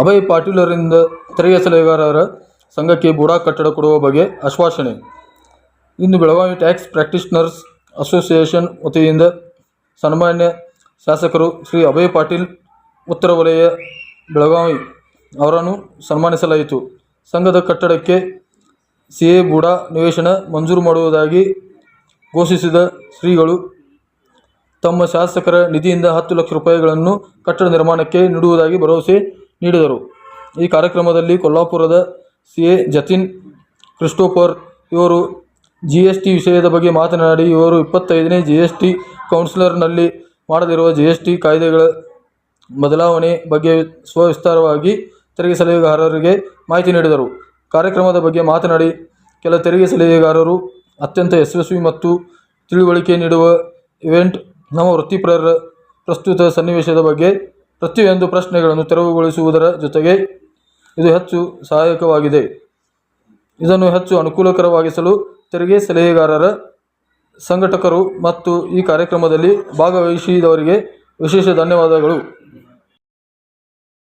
ಅಭಯ್ ಪಾಟೀಲರಿಂದ ತೆರಿಗೆ ಸಲಹೆಗಾರರ ಸಂಘಕ್ಕೆ ಬುಡಾ ಕಟ್ಟಡ ಕೊಡುವ ಬಗ್ಗೆ ಆಶ್ವಾಸನೆ. ಇಂದು ಬೆಳಗಾವಿ ಟ್ಯಾಕ್ಸ್ ಪ್ರಾಕ್ಟೀಷನರ್ಸ್ ಅಸೋಸಿಯೇಷನ್ ವತಿಯಿಂದ ಸನ್ಮಾನ್ಯ ಶಾಸಕರು ಶ್ರೀ ಅಭಯ್ ಪಾಟೀಲ್ ಉತ್ತರ ವಲಯ ಬೆಳಗಾವಿ ಅವರನ್ನು ಸನ್ಮಾನಿಸಲಾಯಿತು. ಸಂಘದ ಕಟ್ಟಡಕ್ಕೆ ಸಿ ಎ ಬುಡಾ ನಿವೇಶನ ಮಂಜೂರು ಮಾಡುವುದಾಗಿ ಘೋಷಿಸಿದ ಶ್ರೀಗಳು, ತಮ್ಮ ಶಾಸಕರ ನಿಧಿಯಿಂದ ಹತ್ತು ಲಕ್ಷ ರೂಪಾಯಿಗಳನ್ನು ಕಟ್ಟಡ ನಿರ್ಮಾಣಕ್ಕೆ ನೀಡುವುದಾಗಿ ಭರವಸೆ ನೀಡಿದರು. ಈ ಕಾರ್ಯಕ್ರಮದಲ್ಲಿ ಕೊಲ್ಲಾಪುರದ ಸಿ ಎ ಜತಿನ್ ಕ್ರಿಸ್ಟೋಫರ್, ಇವರು ಜಿ ಎಸ್ ಟಿ ವಿಷಯದ ಬಗ್ಗೆ ಮಾತನಾಡಿ, ಇವರು ಇಪ್ಪತ್ತೈದನೇ ಜಿ ಎಸ್ ಟಿ ಕೌನ್ಸಿಲರ್ನಲ್ಲಿ ಮಾಡದಿರುವ ಜಿ ಎಸ್ ಟಿ ಕಾಯ್ದೆಗಳ ಬದಲಾವಣೆ ಬಗ್ಗೆ ಸ್ವವಿಸ್ತಾರವಾಗಿ ತೆರಿಗೆ ಸಲಹೆಗಾರರಿಗೆ ಮಾಹಿತಿ ನೀಡಿದರು. ಕಾರ್ಯಕ್ರಮದ ಬಗ್ಗೆ ಮಾತನಾಡಿ, ಕೆಲ ತೆರಿಗೆ ಸಲಹೆಗಾರರು ಅತ್ಯಂತ ಯಶಸ್ವಿ ಮತ್ತು ತಿಳುವಳಿಕೆ ನೀಡುವ ಇವೆಂಟ್ ನಮ್ಮ ವೃತ್ತಿಪರರ ಪ್ರಸ್ತುತ ಸನ್ನಿವೇಶದ ಬಗ್ಗೆ ಪ್ರತಿಯೊಂದು ಪ್ರಶ್ನೆಗಳನ್ನು ತೆರವುಗೊಳಿಸುವುದರ ಜೊತೆಗೆ ಇದು ಹೆಚ್ಚು ಸಹಾಯಕವಾಗಿದೆ. ಇದನ್ನು ಹೆಚ್ಚು ಅನುಕೂಲಕರವಾಗಿಸಲು ತೆರಿಗೆ ಸಲಹೆಗಾರರ, ಸಂಘಟಕರು ಮತ್ತು ಈ ಕಾರ್ಯಕ್ರಮದಲ್ಲಿ ಭಾಗವಹಿಸಿದವರಿಗೆ ವಿಶೇಷ ಧನ್ಯವಾದಗಳು.